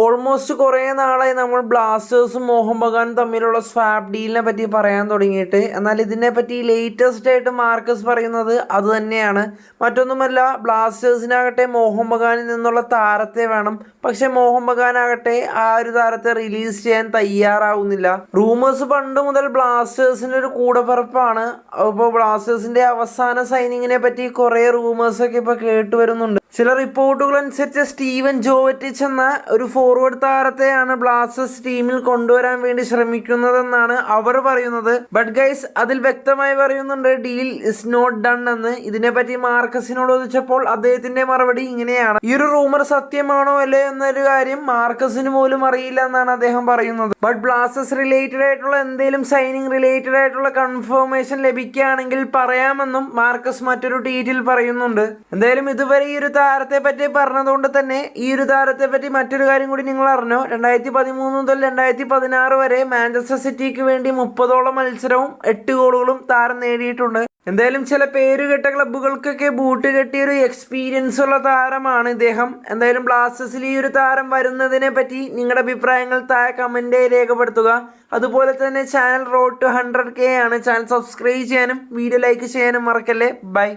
Almost കുറേ നാളായി നമ്മൾ ബ്ലാസ്റ്റേഴ്സും മോഹൻ ബഗാനും തമ്മിലുള്ള സ്വാപ്പ് ഡീലിനെ പറ്റി പറയാൻ തുടങ്ങിയിട്ട്. എന്നാൽ ഇതിനെ പറ്റി ലേറ്റസ്റ്റ് ആയിട്ട് മാർക്കസ് പറയുന്നത് അത് തന്നെയാണ്. മറ്റൊന്നുമല്ല ബ്ലാസ്റ്റേഴ്സിനാകട്ടെ മോഹൻ ബഗാനിൽ നിന്നുള്ള താരത്തെ വേണം. പക്ഷേ മോഹൻ ബഗാനാകട്ടെ ആ ഒരു താരത്തെ റിലീസ് ചെയ്യാൻ തയ്യാറാവുന്നില്ല. റൂമേഴ്സ് പണ്ട് മുതൽ ബ്ലാസ്റ്റേഴ്സിന്റെ ഒരു കൂടപ്പിറപ്പാണ്. അപ്പോൾ ബ്ലാസ്റ്റേഴ്സിന്റെ അവസാന സൈനിങ്ങിനെ പറ്റി കുറേ റൂമേഴ്സൊക്കെ ഇപ്പോൾ കേട്ട് വരുന്നുണ്ട് ചില റിപ്പോർട്ടുകൾ അനുസരിച്ച് സ്റ്റീവൻ ജോവറ്റിച്ച് എന്ന ഒരു ഫോർവേഡ് താരത്തെയാണ് ബ്ലാസ്റ്റേഴ്സ് ടീമിൽ കൊണ്ടുവരാൻ വേണ്ടി ശ്രമിക്കുന്നതെന്നാണ് അവർ പറയുന്നത്. ബട്ട് ഗൈസ് അതിൽ വ്യക്തമായി പറയുന്നുണ്ട് ഡീൽ ഇസ് നോട്ട് ഡൺ എന്ന്. ഇതിനെപ്പറ്റി മാർക്കസിനോട് ചോദിച്ചപ്പോൾ അദ്ദേഹത്തിന്റെ മറുപടി ഇങ്ങനെയാണ്. ഈ ഒരു റൂമർ സത്യമാണോ അല്ലേ എന്നൊരു കാര്യം മാർക്കസിന് പോലും അറിയില്ല എന്നാണ് അദ്ദേഹം പറയുന്നത്. ബട്ട് ബ്ലാസ്റ്റേഴ്സ് റിലേറ്റഡ് ആയിട്ടുള്ള എന്തെങ്കിലും സൈനിങ് റിലേറ്റഡ് ആയിട്ടുള്ള കൺഫർമേഷൻ ലഭിക്കുകയാണെങ്കിൽ പറയാമെന്നും മാർക്കസ് മറ്റൊരു ട്വീറ്റിൽ പറയുന്നുണ്ട്. എന്തായാലും ഇതുവരെ ഈ ഒരു താരത്തെ പറ്റി പറഞ്ഞതുകൊണ്ട് തന്നെ ഈ ഒരു താരത്തെ പറ്റി മറ്റൊരു കാര്യം കൂടി നിങ്ങൾ അറിഞ്ഞോ? രണ്ടായിരത്തി പതിമൂന്ന് മുതൽ രണ്ടായിരത്തി പതിനാറ് വരെ മാഞ്ചസ്റ്റർ സിറ്റിക്ക് വേണ്ടി മുപ്പതോളം മത്സരവും എട്ട് ഗോളുകളും താരം നേടിയിട്ടുണ്ട്. എന്തായാലും ചില പേരുകെട്ട ക്ലബ്ബുകൾക്കൊക്കെ ബൂട്ട് കെട്ടിയ ഒരു എക്സ്പീരിയൻസ് ഉള്ള താരമാണ് ഇദ്ദേഹം. എന്തായാലും ബ്ലാസ്റ്റേഴ്സിൽ ഈ ഒരു താരം വരുന്നതിനെ പറ്റി നിങ്ങളുടെ അഭിപ്രായങ്ങൾ താഴെ കമന്റ് രേഖപ്പെടുത്തുക. അതുപോലെ തന്നെ channel road to hundred K ആണ്. ചാനൽ സബ്സ്ക്രൈബ് ചെയ്യാനും വീഡിയോ ലൈക്ക് ചെയ്യാനും മറക്കല്ലേ? ബൈ